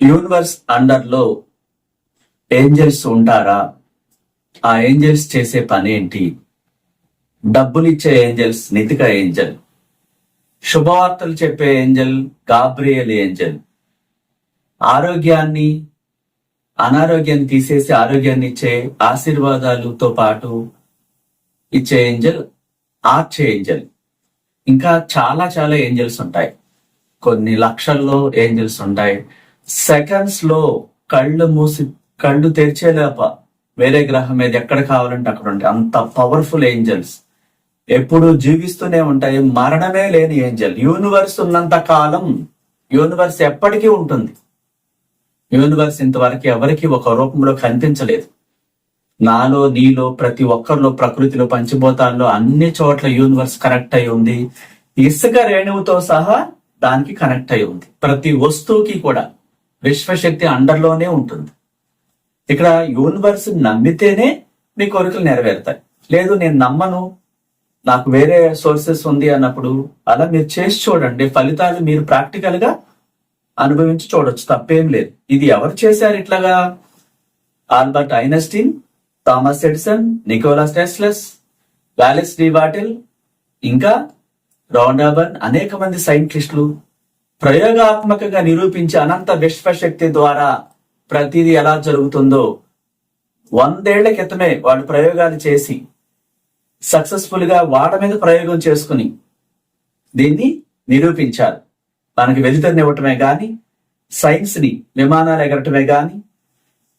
Universe అండర్లో angels ఉంటారా? ఆ angels చేసే పని ఏంటి డబ్బులు ఇచ్చే ఏంజల్స్ నితిక ఏంజల్. శుభవార్తలు చెప్పే ఏంజల్ గాబ్రియల్ ఏంజల్. ఆరోగ్యాన్ని అనారోగ్యాన్ని తీసేసి ఆరోగ్యాన్ని ఇచ్చే ఆశీర్వాదాలతో పాటు ఇచ్చే ఏంజల్ ఆర్చే ఏంజల్. ఇంకా చాలా చాలా ఏంజల్స్ ఉంటాయి. కొన్ని లక్షల్లో ఏంజల్స్ ఉంటాయి. సెకండ్స్లో కళ్ళు మూసి కళ్ళు తెరిచేలేప వేరే గ్రహం మీద ఎక్కడ కావాలంటే అక్కడ ఉంటాయి. అంత పవర్ఫుల్ ఏంజల్స్ ఎప్పుడు జీవిస్తూనే ఉంటాయి. మరణమే లేని ఏంజల్ యూనివర్స్ ఉన్నంత కాలం యూనివర్స్ ఎప్పటికీ ఉంటుంది. యూనివర్స్ ఇంతవరకు ఎవరికి ఒక రూపంలో కనిపించలేదు. నాలో నీలో ప్రతి ఒక్కరిలో ప్రకృతిలో పంచభూతాల్లో అన్ని చోట్ల యూనివర్స్ కనెక్ట్ అయి ఉంది. ఇసుక రేణువుతో సహా దానికి కనెక్ట్ అయి ఉంది. ప్రతి వస్తువుకి కూడా. విశ్వశక్తి అండర్లోనే ఉంటుంది. ఇక్కడ యూనివర్స్ నమ్మితేనే మీ కోరికలు నెరవేరుతాయి. లేదు నేను నమ్మను నాకు వేరే సోర్సెస్ ఉంది అన్నప్పుడు అలా మీరు చేసి చూడండి ఫలితాలు మీరు ప్రాక్టికల్గా అనుభవించి చూడొచ్చు తప్పేం లేదు. ఇది ఎవరు చేశారు ఇట్లాగా? Albert Einstein Thomas Edison Nikola Tesla's Wallace D bottle ఇంకా రౌండాబర్న్ అనేక మంది సైంటిస్టులు ప్రయోగాత్మకంగా నిరూపించి అనంత విశ్వశక్తి ద్వారా ప్రతిదీ ఎలా జరుగుతుందో వందేళ్ళ క్రితమే వాళ్ళు ప్రయోగాలు చేసి సక్సెస్ఫుల్గా వాడ మీద ప్రయోగం చేసుకుని దీన్ని నిరూపించారు. మనకి వెలుతురునివ్వటమే గాని సైన్స్ని విమానాలు ఎగరటమే గాని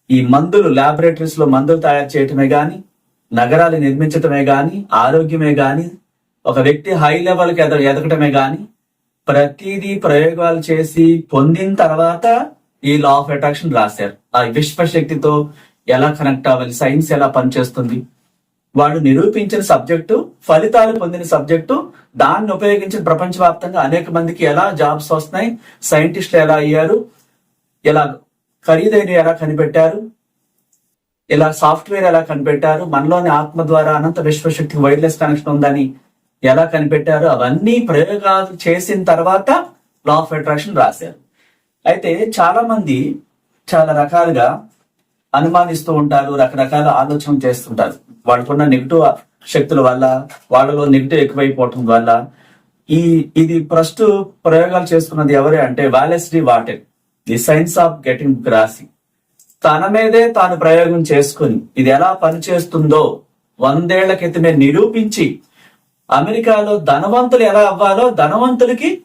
ఈ మందులు లాబొరేటరీస్లో మందులు తయారు చేయటమే గాని నగరాలు నిర్మించటమే గాని ఆరోగ్యమే గాని ఒక వ్యక్తి హై లెవెల్కి ఎద ఎదగటమే గాని ప్రతిదీ ప్రయోగాలు చేసి పొందిన తర్వాత ఈ లా ఆఫ్ అట్రాక్షన్ రాశారు. ఆ విశ్వశక్తితో ఎలా కనెక్ట్ అవ్వాలి? సైన్స్ ఎలా పనిచేస్తుంది? వాడు నిరూపించిన సబ్జెక్టు ఫలితాలు పొందిన సబ్జెక్టు దాన్ని ఉపయోగించిన ప్రపంచవ్యాప్తంగా అనేక మందికి ఎలా జాబ్స్ వస్తున్నాయి? సైంటిస్టులు ఎలా అయ్యారు? ఎలా ఖరీదైన ఎలా కనిపెట్టారు? ఇలా సాఫ్ట్వేర్ ఎలా కనిపెట్టారు? మనలోని ఆత్మ ద్వారా అనంత విశ్వశక్తికి వైర్లెస్ కనెక్షన్ ఉందని ఎలా కనిపెట్టారు అవన్నీ ప్రయోగాలు చేసిన తర్వాత లా ఆఫ్ అట్రాక్షన్ రాశారు. అయితే చాలా మంది చాలా రకాలుగా అనుమానిస్తూ ఉంటారు రకరకాల ఆలోచన చేస్తుంటారు. వాళ్ళకున్న నెగిటివ్ శక్తుల వల్ల వాళ్ళలో నెగిటివ్ ఎక్కువైపోవటం వల్ల. ఈ ఇది ఫస్ట్ ప్రయోగాలు చేస్తున్నది ఎవరే అంటే Wallace D వాటెన్ the science of getting rich. తన మీదే తాను ప్రయోగం చేసుకుని ఇది ఎలా పనిచేస్తుందో వందేళ్ళ క్రితమే నిరూపించి అమెరికాలో ధనవంతులు ఎలా అవ్వాలో ధనవంతులకి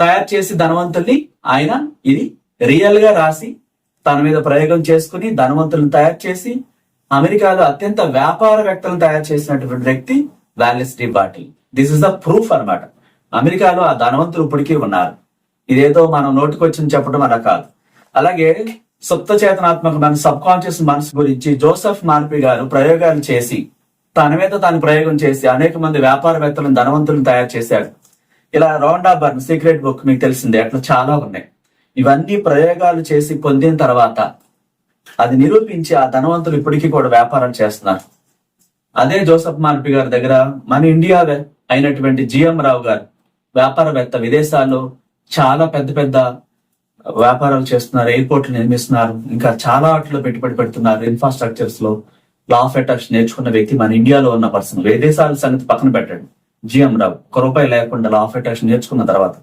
తయారు చేసి ధనవంతుల్ని ఆయన ఇది రియల్గా రాసి తన మీద ప్రయోగం చేసుకుని ధనవంతులను తయారు చేసి అమెరికాలో అత్యంత వ్యాపారవేత్తలను తయారు చేసినటువంటి వ్యక్తి వాలెస్ బాటిల్. దిస్ ఇస్ ద ప్రూఫ్ అన్నమాట. అమెరికాలో ఆ ధనవంతులు ఇప్పటికీ ఉన్నారు. ఇదేదో మనం నోటికొచ్చింది చెప్పడం అలా కాదు. అలాగే సుప్త చేతనాత్మక మన సబ్ కాన్షియస్ మనసు గురించి జోసెఫ్ మార్పి గారు ప్రయోగాలు చేసి తన మీద తాను ప్రయోగం చేసి అనేక మంది వ్యాపారవేత్తలను ధనవంతులను తయారు చేశాడు. ఇలా రౌండా బర్న్ సీక్రెట్ బుక్ మీకు తెలిసిందే అట్లా చాలా ఉన్నాయి. ఇవన్నీ ప్రయోగాలు చేసి పొందిన తర్వాత అది నిరూపించి ఆ ధనవంతులు ఇప్పటికీ కూడా వ్యాపారం చేస్తున్నారు. అదే జోసఫ్ మార్పి గారి దగ్గర మన ఇండియా అయినటువంటి జిఎం రావు గారు వ్యాపారవేత్త విదేశాల్లో చాలా పెద్ద పెద్ద వ్యాపారాలు చేస్తున్నారు ఎయిర్పోర్ట్లు నిర్మిస్తున్నారు ఇంకా చాలా వాటిలో పెట్టుబడి పెడుతున్నారు ఇన్ఫ్రాస్ట్రక్చర్స్లో లా ఆఫ్ అట్రాక్షన్ నేర్చుకున్న వ్యక్తి మన ఇండియాలో ఉన్న పర్సన్ విదేశాల సంగతి పక్కన పెట్టండి. జిఎం రావు ఒక రూపాయి లేకుండా లా ఆఫ్ అట్రాక్షన్ నేర్చుకున్న తర్వాత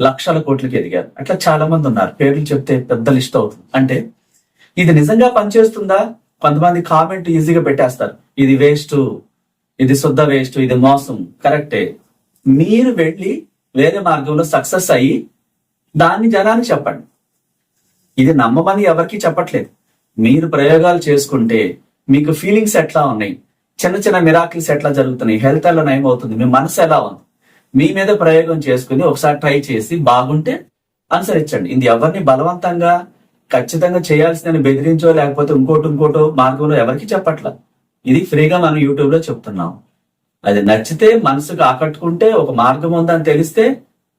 లక్షల కోట్లకి ఎదిగారు. అట్లా చాలా మంది ఉన్నారు. పేర్లు చెప్తే పెద్ద లిస్ట్ అవుతుంది. అంటే ఇది నిజంగా పనిచేస్తుందా? కొంతమంది కామెంట్ ఈజీగా పెట్టేస్తారు. ఇది వేస్ట్ ఇది శుద్ధ వేస్ట్ ఇది మోసం. కరెక్టే మీరు వెళ్ళి వేరే మార్గంలో సక్సెస్ అయ్యి దాన్ని జనానికి చెప్పండి. ఇది నమ్మమని ఎవరికి చెప్పట్లేదు. మీరు ప్రయోగాలు చేసుకుంటే మీకు ఫీలింగ్స్ ఎట్లా ఉన్నాయి? చిన్న చిన్న మిరాకిల్స్ ఎట్లా జరుగుతున్నాయి? హెల్త్ ఎలా నయమవుతుంది మీ మనసు ఎలా ఉంది? మీ మీద ప్రయోగం చేసుకుని ఒకసారి ట్రై చేసి బాగుంటే అనుసరించండి ఇది ఎవరిని బలవంతంగా ఖచ్చితంగా చేయాల్సిందని బెదిరించో లేకపోతే ఇంకోటి ఇంకోటో మార్గంలో ఎవరికి చెప్పట్లా? ఇది ఫ్రీగా మనం యూట్యూబ్లో చెప్తున్నాం అది నచ్చితే మనసుకు ఆకట్టుకుంటే ఒక మార్గం ఉందని తెలిస్తే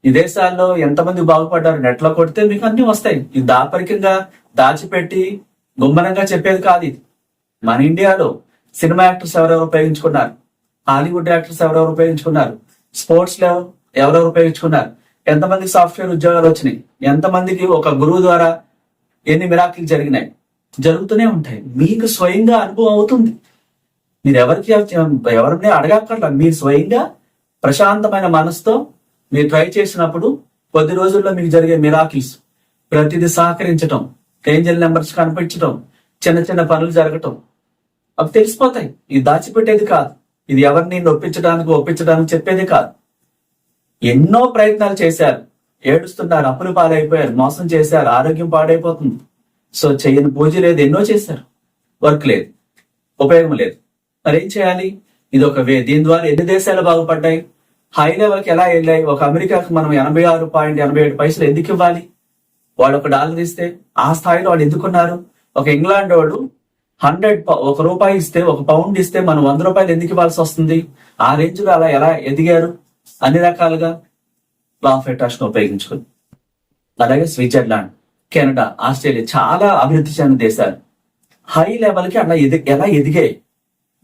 విదేశాల్లో ఎంతమంది బాగుపడ్డారు నెట్లో కొడితే మీకు అన్ని వస్తాయి. ఇది దాపరికంగా దాచిపెట్టి గుమ్మనంగా చెప్పేది కాదు ఇది. మన ఇండియాలో సినిమా యాక్టర్స్ ఎవరెవరు ఉపయోగించుకున్నారు? హాలీవుడ్ యాక్టర్స్ ఎవరెవరు ఉపయోగించుకున్నారు? స్పోర్ట్స్లో ఎవరెవరు ఉపయోగించుకున్నారు? ఎంతమంది సాఫ్ట్వేర్ ఉద్యోగాలు వచ్చినాయి? ఎంతమందికి ఒక గురువు ద్వారా ఎన్ని మిరాకిల్ జరిగినాయి? జరుగుతూనే ఉంటాయి. మీకు స్వయంగా అనుభవం అవుతుంది. మీరు ఎవరికి ఎవరిని అడగక్కర్లా. మీరు స్వయంగా ప్రశాంతమైన మనసుతో మీరు ట్రై చేసినప్పుడు కొద్ది రోజుల్లో మీకు జరిగే మిరాకిల్స్. ప్రతిదీ సహకరించటం ఏంజల్ నెంబర్స్ కనిపించటం చిన్న చిన్న పనులు జరగటం అవి తెలిసిపోతాయి. ఇది దాచిపెట్టేది కాదు. ఇది ఎవరిని నొప్పించడానికి ఒప్పించడానికి చెప్పేది కాదు. ఎన్నో ప్రయత్నాలు చేశారు. ఏడుస్తున్నారు అప్పులు పాలైపోయారు మోసం చేశారు ఆరోగ్యం పాడైపోతుంది. సో చేయని పూజ లేదు ఎన్నో చేశారు. వర్క్ లేదు ఉపయోగం లేదు. మరి ఏం చేయాలి? ఇది ఒక వే దీని ద్వారా ఎన్ని దేశాలు బాగుపడ్డాయి? హై లెవెల్కి ఎలా వెళ్ళాయి? ఒక అమెరికాకు మనం ఎనభై ఆరు పాయింట్ ఎనభై ఏడు పైసలు ఎందుకు ఇవ్వాలి? వాళ్ళు ఒక డాలర్ ఇస్తే ఆ స్థాయిలో వాళ్ళు ఎందుకున్నారు? ఒక ఇంగ్లాండ్ వాడు హండ్రెడ్ ఒక రూపాయి ఇస్తే ఒక పౌండ్ ఇస్తే మనం వంద రూపాయలు ఎందుకు ఇవ్వాల్సి వస్తుంది? ఆ రేంజ్లో అలా ఎలా ఎదిగారు? అన్ని రకాలుగా లా ఆఫ్ అట్రాక్షన్ ఉపయోగించుకుని అలాగే స్విట్జర్లాండ్ కెనడా ఆస్ట్రేలియా చాలా అభివృద్ధి చెందిన దేశాలు. హై లెవెల్కి అలా ఎది ఎలా ఎదిగాయి?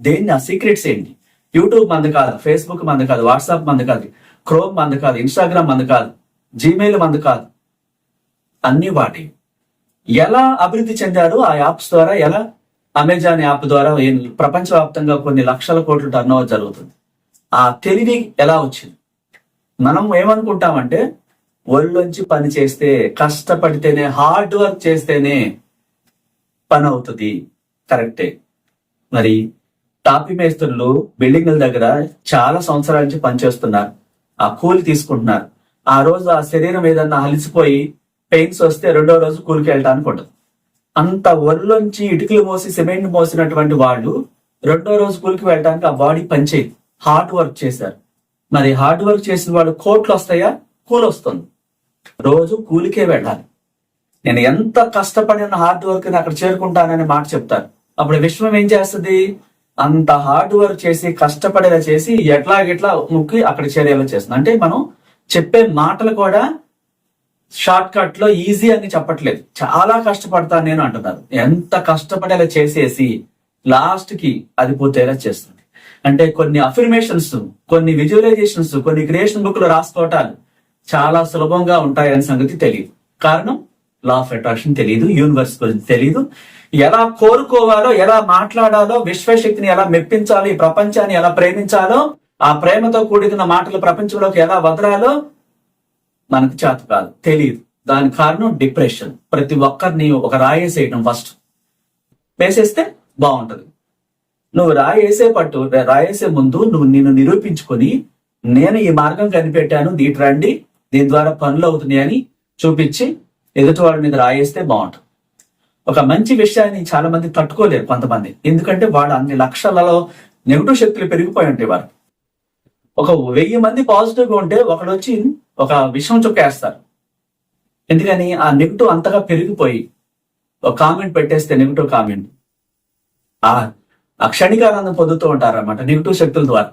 దేన్ని? ఆ సీక్రెట్స్ ఏంటి? యూట్యూబ్ మంద కాదు ఫేస్బుక్ మంద కాదు వాట్సాప్ మంద కాదు క్రోమ్ మంద కాదు ఇన్స్టాగ్రామ్ మంద కాదు జీమెయిల్ మంద కాదు. అన్ని వాటి. ఎలా అభివృద్ధి చెందారు? ఆ యాప్స్ ద్వారా ఎలా అమెజాన్ యాప్ ద్వారా ప్రపంచవ్యాప్తంగా కొన్ని లక్షల కోట్ల టర్న్ ఓవర్ జరుగుతుంది. ఆ తెలివి ఎలా వచ్చింది? మనం ఏమనుకుంటామంటే ఒళ్ళొంచి పని చేస్తే కష్టపడితేనే హార్డ్ వర్క్ చేస్తేనే పని అవుతుంది. కరెక్టే. మరి టాపీ మేస్త్రులు బిల్డింగ్ల దగ్గర చాలా సంవత్సరాల నుంచి పనిచేస్తున్నారు ఆ కూలి తీసుకుంటున్నారు. ఆ రోజు ఆ శరీరం ఏదన్నా అలిసిపోయి పెయిన్స్ వస్తే రెండో రోజు కూలికి వెళ్ళడానికి ఉండదు అంత ఒళ్ళొంచి ఇటుకలు మోసి సిమెంట్ మోసినటువంటి వాళ్ళు రెండో రోజు కూలికి వెళ్ళడానికి ఆ బాడీ పనిచేయదు హార్డ్ వర్క్ చేశారు. మరి హార్డ్ వర్క్ చేసిన వాళ్ళు కోట్లు వస్తాయా? కూలి వస్తుంది. రోజు కూలికే వెళ్ళాలి. నేను ఎంత కష్టపడిన హార్డ్ వర్క్ అక్కడ చేరుకుంటానని మాట చెప్తారు. అప్పుడు విశ్వం ఏం చేస్తుంది? అంత హార్డ్ వర్క్ చేసి కష్టపడేలా చేసి ఎట్లాగెట్లా ముక్కి అక్కడ చేరేలా చేస్తుంది. అంటే మనం చెప్పే మాటలు కూడా షార్ట్ కట్లో ఈజీ అని చెప్పట్లేదు. చాలా కష్టపడతాను నేను అంటున్నారు. ఎంత కష్టపడేలా చేసేసి లాస్ట్కి అది పూర్తయ్యేలా చేస్తుంది. అంటే కొన్ని అఫర్మేషన్స్ కొన్ని విజువలైజేషన్స్ కొన్ని క్రియేషన్ బుక్లో రాసుకోవటాలు చాలా సులభంగా ఉంటాయనే సంగతి తెలియదు. కారణం లా ఆఫ్ అట్రాక్షన్ తెలియదు యూనివర్స్ గురించి తెలియదు. ఎలా కోరుకోవాలో ఎలా మాట్లాడాలో విశ్వశక్తిని ఎలా మెప్పించాలో ఈ ప్రపంచాన్ని ఎలా ప్రేమించాలో ఆ ప్రేమతో కూడిన మాటలు ప్రపంచంలోకి ఎలా వదలాలో మనకు చేత కాదు తెలియదు దాని కారణం డిప్రెషన్. ప్రతి ఒక్కరిని ఒక రాయేసేయడం ఫస్ట్ వేసేస్తే బాగుంటది. నువ్వు రాయేసే పట్టు రాయేసే ముందు నువ్వు నిన్ను నిరూపించుకొని నేను ఈ మార్గం కనిపెట్టాను దీటి రండి దీని ద్వారా పనులు అవుతున్నాయని చూపించి ఎదుటి మీద రాయేస్తే బాగుంటుంది. ఒక మంచి విషయాన్ని చాలా మంది తట్టుకోలేరు కొంతమంది. ఎందుకంటే వాళ్ళ అన్ని లక్షలలో నెగిటివ్ శక్తులు పెరిగిపోయి ఉంటాయి వారు ఒక వెయ్యి మంది పాజిటివ్గా ఉంటే ఒకడు వచ్చి ఒక విషం చుక్కేస్తారు. ఎందుకని ఆ నెగిటివ్ అంతగా పెరిగిపోయి ఒక కామెంట్ పెట్టేస్తే నెగిటివ్ కామెంట్. ఆ క్షణికానందం పొందుతూ ఉంటారన్నమాట నెగిటివ్ శక్తుల ద్వారా.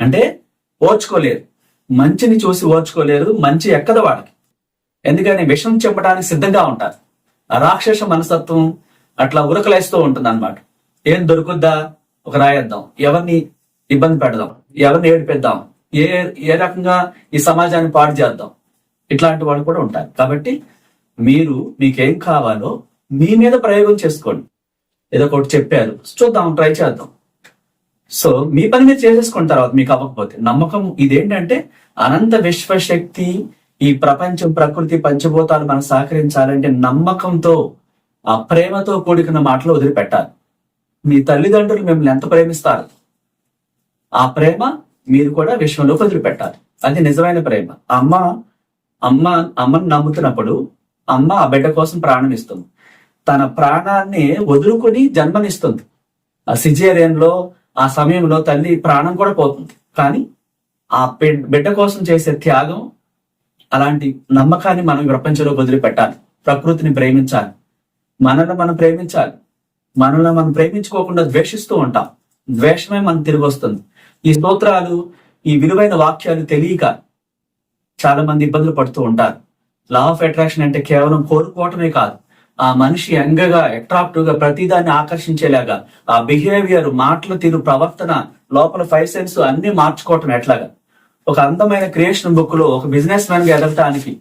అంటే ఓర్చుకోలేరు. మంచిని చూసి ఓర్చుకోలేరు మంచి ఎక్కదు వాళ్ళకి. ఎందుకని విషం చెప్పడానికి సిద్ధంగా ఉంటారు. ఆ రాక్షస మనస్తత్వం అట్లా ఉరకలేస్తూ ఉంటుంది అనమాట ఏం దొరుకుద్దా? ఒక రాయేద్దాం. ఎవరిని ఇబ్బంది పెడదాం? ఎవరిని ఏడిపిద్దాం? ఏ ఏ రకంగా ఈ సమాజాన్ని పాడు చేద్దాం? ఇట్లాంటి వాళ్ళు కూడా ఉంటారు. కాబట్టి మీరు మీకేం కావాలో మీ మీద ప్రయోగం చేసుకోండి. ఏదో ఒకటి చెప్పారు. చూద్దాం ట్రై చేద్దాం. సో మీ పని మీరు చేసేసుకున్న తర్వాత మీకు అవ్వకపోతే నమ్మకం ఇదేంటంటే అనంత విశ్వశక్తి ఈ ప్రపంచం ప్రకృతి పంచభూతాలు మనం సహకరించాలంటే నమ్మకంతో ఆ ప్రేమతో కూడుకున్న మాటలు వదిలిపెట్టాలి. మీ తల్లిదండ్రులు మిమ్మల్ని ఎంత ప్రేమిస్తారు? ఆ ప్రేమ మీరు కూడా విశ్వంలో వదిలిపెట్టాలి. అది నిజమైన ప్రేమ. అమ్మ అమ్మ అమ్మను నమ్ముతున్నప్పుడు అమ్మ ఆ బిడ్డ కోసం ప్రాణం ఇస్తుంది. తన ప్రాణాన్ని వదులుకొని జన్మనిస్తుంది. ఆ సిజేరియన్లో ఆ సమయంలో తల్లి ప్రాణం కూడా పోతుంది. కానీ ఆ బిడ్డ కోసం చేసే త్యాగం అలాంటి నమ్మకాన్ని మనం ప్రపంచంలో వదిలిపెట్టాలి. ప్రకృతిని ప్రేమించాలి. మనల్ని మనం ప్రేమించాలి. మనల్ని మనం ప్రేమించుకోకుండా ద్వేషిస్తూ ఉంటాం. ద్వేషమే మనకు తిరిగి వస్తుంది. ఈ స్తోత్రాలు ఈ విలువైన వాక్యాలు తెలియక చాలా మంది ఇబ్బందులు పడుతూ ఉంటారు. లా ఆఫ్ అట్రాక్షన్ అంటే కేవలం కోరుకోవటమే కాదు ఆ మనిషి యంగగా అట్రాక్టివ్గా ప్రతిదాన్ని ఆకర్షించేలాగా ఆ బిహేవియర్ మాటల తీరు ప్రవర్తన లోపల ఫైవ్ సెన్స్ అన్ని మార్చుకోవటం ఎట్లాగా? ఒక అందమైన క్రియేషన్ బుక్లో ఒక బిజినెస్ మ్యాన్గా ఎదగటానికి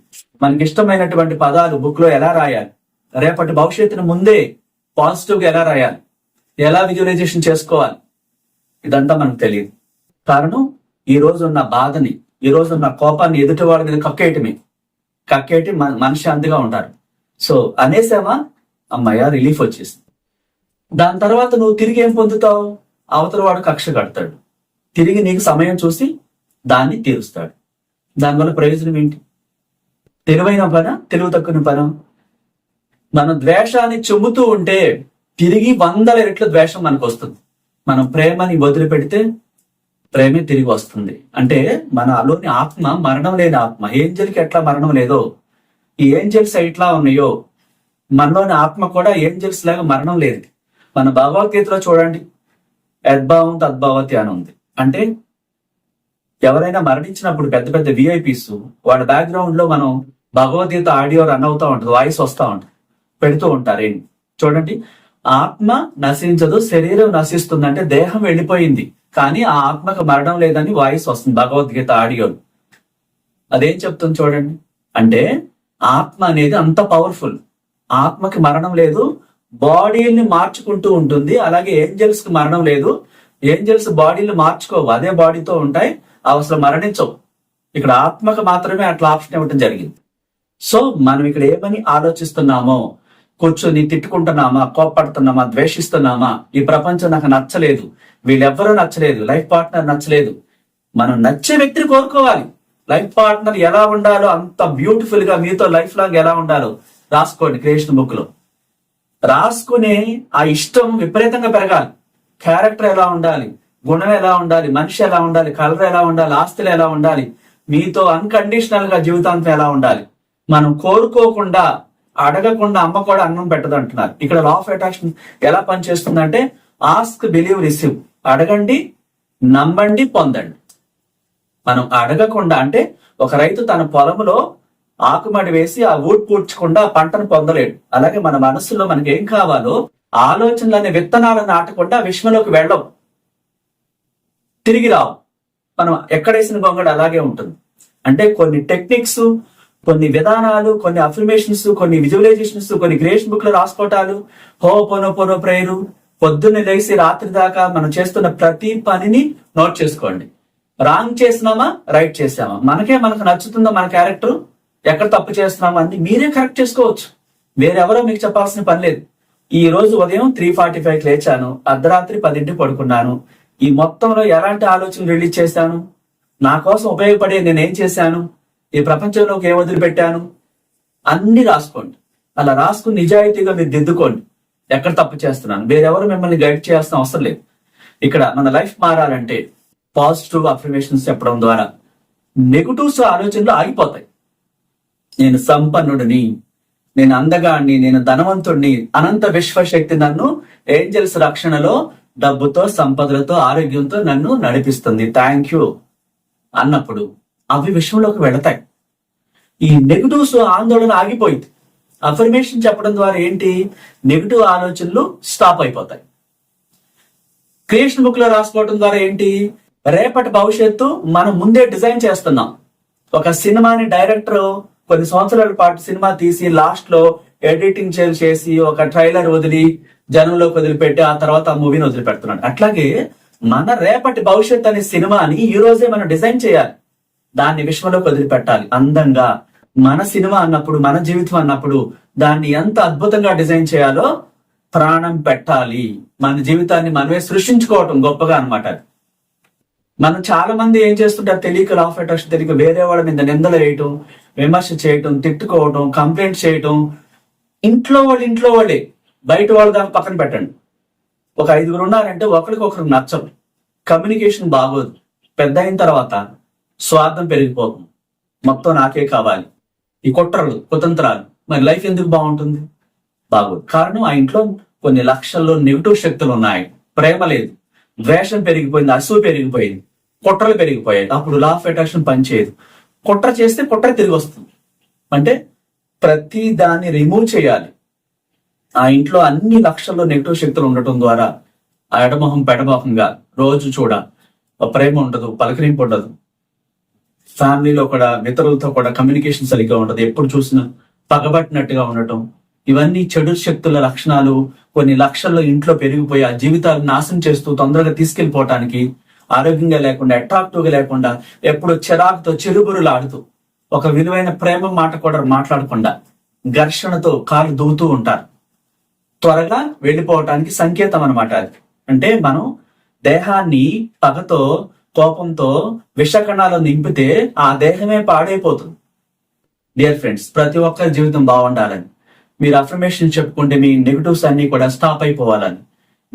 మనకి ఇష్టమైనటువంటి పదాలు బుక్లో ఎలా రాయాలి? రేపటి భవిష్యత్తును ముందే పాజిటివ్గా ఎలా రాయాలి? ఎలా విజువలైజేషన్ చేసుకోవాలి? ఇదంతా మనకు తెలియదు. కారణం ఈ రోజు ఉన్న బాధని ఈ రోజు ఉన్న కోపాన్ని ఎదుటి వాళ్ళ మీద కక్కేయటమే. కక్కేటి మన- మనశ్శాంతిగా ఉంటారు. సో అనేసామా? అమ్మయ్య రిలీఫ్ వచ్చేసింది. దాని తర్వాత నువ్వు తిరిగి ఏం పొందుతావు? అవతల వాడు కక్ష కడతాడు. తిరిగి నీకు సమయం చూసి దాన్ని తీరుస్తాడు. దానివల్ల ప్రయోజనం ఏంటి? తెలివైన పన? తెలివి తక్కువ పన? మనం ద్వేషాన్ని చెబుతూ ఉంటే తిరిగి వందల రెట్ల ద్వేషం మనకు వస్తుంది మనం ప్రేమని వదిలిపెడితే ప్రేమే తిరిగి వస్తుంది. అంటే మన అలోని ఆత్మ మరణం లేని ఆత్మ. ఏంజల్కి ఎట్లా మరణం లేదో? ఈ ఏంజల్స్ ఎట్లా ఉన్నాయో? మనలోని ఆత్మ కూడా ఏంజల్స్ లాగా మరణం లేదు. మన భగవద్గీతలో చూడండి. యద్భావం తద్భావతి అని ఉంది. అంటే ఎవరైనా మరణించినప్పుడు పెద్ద పెద్ద విఐపీస్ వాళ్ళ బ్యాక్గ్రౌండ్లో మనం భగవద్గీత ఆడియో రన్ అవుతా ఉంటుంది వాయిస్ వస్తూ ఉంటుంది పెడుతూ ఉంటారు. ఏంటి? చూడండి. ఆత్మ నశించదు శరీరం నశిస్తుంది అంటే దేహం వెళ్ళిపోయింది. కానీ ఆ ఆత్మకు మరణం లేదని వాయిస్ వస్తుంది భగవద్గీత ఆడియోలు. అదేం చెప్తుంది చూడండి. అంటే ఆత్మ అనేది అంత పవర్ఫుల్. ఆత్మకి మరణం లేదు బాడీని మార్చుకుంటూ ఉంటుంది అలాగే ఏంజల్స్కి మరణం లేదు. ఏంజల్స్ బాడీలు మార్చుకోవు అదే బాడీతో ఉంటాయి అవసరం మరణించవు. ఇక్కడ ఆత్మకు మాత్రమే అట్లా ఆప్షన్ ఇవ్వడం జరిగింది. సో మనం ఇక్కడ ఏమని ఆలోచిస్తున్నామో కూర్చొని తిట్టుకుంటున్నామా కోప్పడుతున్నామా ద్వేషిస్తున్నామా ఈ ప్రపంచం నాకు నచ్చలేదు వీళ్ళెవ్వరూ నచ్చలేదు లైఫ్ పార్ట్నర్ నచ్చలేదు. మనం నచ్చే వ్యక్తిని కోరుకోవాలి. లైఫ్ పార్ట్నర్ ఎలా ఉండాలో అంత బ్యూటిఫుల్గా మీతో లైఫ్ లాంగ్ ఎలా ఉండాలో రాసుకోండి క్రియేషన్ బుక్లో రాసుకునే ఆ ఇష్టం విపరీతంగా పెరగాలి. క్యారెక్టర్ ఎలా ఉండాలి గుణం ఎలా ఉండాలి మనిషి ఎలా ఉండాలి కలర్ ఎలా ఉండాలి ఆస్తులు ఎలా ఉండాలి మీతో అన్కండిషనల్గా జీవితాంతం ఎలా ఉండాలి. మనం కోరుకోకుండా అడగకుండా అమ్మ కూడా అన్నం పెట్టదు అంటున్నారు. ఇక్కడ లా ఆఫ్ అట్రాక్షన్ ఎలా పనిచేస్తుందంటే ఆస్క్ బిలీవ్ రిసీవ్ అడగండి నమ్మండి పొందండి. మనం అడగకుండా అంటే ఒక రైతు తన పొలంలో ఆకుమడి వేసి ఆ ఊట్ పూడ్చకుండా పంటను పొందలేడు. అలాగే మన మనసులో మనకి ఏం కావాలో ఆలోచనలు అనే విత్తనాలను నాటకుండా విశ్వంలోకి వెళ్ళవు తిరిగి రావు. మనం ఎక్కడేసిన గొంగడు అలాగే ఉంటుంది. అంటే కొన్ని టెక్నిక్స్ కొన్ని విధానాలు కొన్ని అఫర్మేషన్స్ కొన్ని విజువలైజేషన్స్ కొన్ని గ్రేషన్ బుక్లో రాసుకోవటాలు హో పోనో పోనో ప్రేయరు పొద్దున్నే లేచి రాత్రి దాకా మనం చేస్తున్న ప్రతి పనిని నోట్ చేసుకోండి. రాంగ్ చేసినామా? రైట్ చేసామా? మనకే మనకు నచ్చుతుందో మన క్యారెక్టర్ ఎక్కడ తప్పు చేస్తున్నామా అని మీరే కరెక్ట్ చేసుకోవచ్చు. వేరెవరో మీకు చెప్పాల్సిన పని లేదు. ఈ రోజు ఉదయం త్రీ ఫార్టీ ఫైవ్ లేచాను. అర్ధరాత్రి పదింటికి పడుకున్నాను. ఈ మొత్తంలో ఎలాంటి ఆలోచనలు రిలీజ్ చేశాను? నా కోసం ఉపయోగపడే నేను ఏం చేశాను? ఈ ప్రపంచంలోకి ఏం వదిలిపెట్టాను? అన్ని రాసుకోండి. అలా రాసుకుని నిజాయితీగా మీరు దిద్దుకోండి. ఎక్కడ తప్పు చేస్తున్నాను? వేరెవరు మిమ్మల్ని గైడ్ చేయాల్సిన అవసరం లేదు. ఇక్కడ మన లైఫ్ మారాలంటే పాజిటివ్ అఫర్మేషన్స్ చెప్పడం ద్వారా నెగటివ్స్ ఆలోచనలు ఆగిపోతాయి. నేను సంపన్నుడిని నేను అందగాడిని నేను ధనవంతుడిని అనంత విశ్వశక్తి నన్ను ఏంజల్స్ రక్షణలో డబ్బుతో సంపదలతో ఆరోగ్యంతో నన్ను నడిపిస్తుంది. Thank you. అన్నప్పుడు అవి విశ్వంలోకి వెళతాయి. ఈ నెగటివ్స్ ఆందోళన ఆగిపోయింది. అఫర్మేషన్ చెప్పడం ద్వారా ఏంటి? నెగటివ్ ఆలోచనలు స్టాప్ అయిపోతాయి. క్రియేషన్ బుక్లో రాసుకోవడం ద్వారా ఏంటి? రేపటి భవిష్యత్తు మనం ముందే డిజైన్ చేస్తున్నాం. ఒక సినిమాని డైరెక్టర్ కొన్ని సంవత్సరాల పాటు సినిమా తీసి లాస్ట్లో ఎడిటింగ్ చేసి ఒక ట్రైలర్ వదిలి జనంలోకి వదిలిపెట్టి ఆ తర్వాత ఆ మూవీని వదిలిపెడుతున్నాడు. అట్లాగే మన రేపటి భవిష్యత్ అనే సినిమాని ఈ రోజే మనం డిజైన్ చేయాలి. దాన్ని విశ్వంలోకి వదిలిపెట్టాలి అందంగా మన సినిమా అన్నప్పుడు మన జీవితం అన్నప్పుడు దాన్ని ఎంత అద్భుతంగా డిజైన్ చేయాలో ప్రాణం పెట్టాలి. మన జీవితాన్ని మనమే సృష్టించుకోవటం గొప్పగా అనమాట అది. మనం చాలా మంది ఏం చేస్తుంటారు? తెలియక లాఫ్ అట్రాక్షన్ తెలియక వేరే వాళ్ళ మీద నిందలు వేయటం విమర్శ చేయటం తిట్టుకోవటం కంప్లైంట్ చేయటం. ఇంట్లో వాళ్ళు ఇంట్లో వాళ్ళే. బయట వాళ్ళు దాన్ని పక్కన పెట్టండి. ఒక ఐదుగురు ఉన్నారంటే ఒకరికొకరు నచ్చరు. కమ్యూనికేషన్ బాగోదు. పెద్ద అయిన తర్వాత స్వార్థం పెరిగిపోతుంది మొత్తం నాకే కావాలి. ఈ కుట్రలు కుతంత్రాలు మరి లైఫ్ ఎందుకు బాగుంటుంది? బాగోదు. కారణం ఆ ఇంట్లో కొన్ని లక్షల్లో నెగిటివ్ శక్తులు ఉన్నాయి. ప్రేమ లేదు. ద్వేషం పెరిగిపోయింది అసూ పెరిగిపోయింది కుట్రలు పెరిగిపోయాయి. అప్పుడు లా ఆఫ్ అట్రాక్షన్ పనిచేయదు. కుట్ర చేస్తే కుట్ర తిరిగి వస్తుంది. అంటే ప్రతి దాన్ని రిమూవ్ చేయాలి. ఆ ఇంట్లో అన్ని లక్షల్లో నెగిటివ్ శక్తులు ఉండటం ద్వారా ఆ ఎడమొహం పెడమొహంగా రోజు చూడ ప్రేమ ఉండదు పలకరింపు ఉండదు. ఫ్యామిలీలో కూడా మిత్రులతో కూడా కమ్యూనికేషన్ సరిగ్గా ఉండదు. ఎప్పుడు చూసినా పగబట్టినట్టుగా ఉండటం. ఇవన్నీ చెడు శక్తుల లక్షణాలు కొన్ని లక్షల్లో ఇంట్లో పెరిగిపోయి ఆ జీవితాలు నాశనం చేస్తూ తొందరగా తీసుకెళ్ళిపోవటానికి ఆరోగ్యంగా లేకుండా అట్రాక్టివ్గా లేకుండా ఎప్పుడు చిరాకుతో చిరుబురులాడుతూ ఒక విలువైన ప్రేమ మాట కూడా మాట్లాడకుండా ఘర్షణతో కాలు దూతూ ఉంటారు. త్వరగా వెళ్ళిపోవటానికి సంకేతం అనమాట అది. అంటే మనం దేహాన్ని పగతో కోపంతో విషకణాలు నింపితే ఆ దేహమే పాడైపోతుంది. డియర్ ఫ్రెండ్స్ ప్రతి ఒక్కరి జీవితం బాగుండాలని మీరు అఫర్మేషన్ చెప్పుకుంటే మీ నెగిటివ్స్ అన్ని కూడా స్టాప్ అయిపోవాలని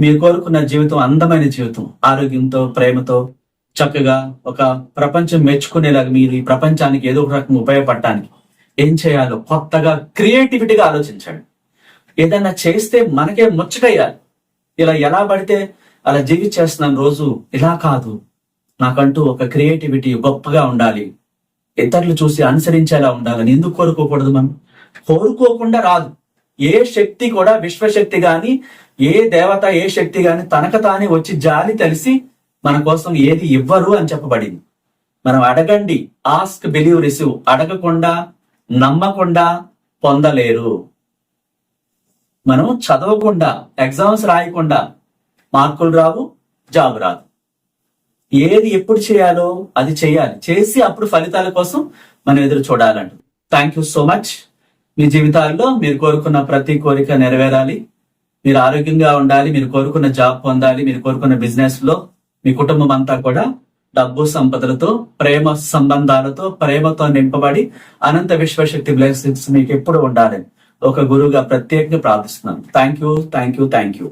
మీరు కోరుకున్న జీవితం అందమైన జీవితం ఆరోగ్యంతో ప్రేమతో చక్కగా ఒక ప్రపంచం మెచ్చుకునేలాగా మీరు ఈ ప్రపంచానికి ఏదో ఒక రకంగా ఉపయోగపడటానికి ఏం చేయాలో కొత్తగా క్రియేటివిటీగా ఆలోచించండి. ఏదైనా చేస్తే మనకే ముచ్చటయ్యాలి ఇలా ఎలా పడితే అలా జీవించేస్తున్నాను రోజు ఇలా కాదు. నాకంటూ ఒక క్రియేటివిటీ గొప్పగా ఉండాలి. ఇతరులు చూసి అనుసరించేలా ఉండాలని ఎందుకు కోరుకోకూడదు మనం? కోరుకోకుండా రాదు. ఏ శక్తి కూడా విశ్వశక్తి గాని ఏ దేవత ఏ శక్తి గాని తనక తానే వచ్చి జాలి తెలిసి మన కోసం ఏది ఇవ్వరు అని చెప్పబడింది. మనం అడగండి ఆస్క్ బిలీవ్ రిసీవ్ అడగకుండా నమ్మకుండా పొందలేరు. మనం చదవకుండా ఎగ్జామ్స్ రాయకుండా మార్కులు రావు జాబ్ రాదు. ఏది ఎప్పుడు చేయాలో అది చేయాలి. చేసి అప్పుడు ఫలితాల కోసం మనం ఎదురు చూడాలంట థ్యాంక్ యూ సో మచ్ మీ జీవితాల్లో మీరు కోరుకున్న ప్రతి కోరిక నెరవేరాలి. మీరు ఆరోగ్యంగా ఉండాలి మీరు కోరుకున్న జాబ్ పొందాలి మీరు కోరుకున్న బిజినెస్లో మీ కుటుంబం అంతా కూడా డబ్బు సంపదలతో ప్రేమ సంబంధాలతో ప్రేమతో నింపబడి అనంత విశ్వశక్తి బ్లెస్సింగ్స్ మీకు ఎప్పుడు ఉండాలని ఒక గురువుగా ప్రత్యేకంగా ప్రార్థిస్తున్నాను. Thank you thank you thank you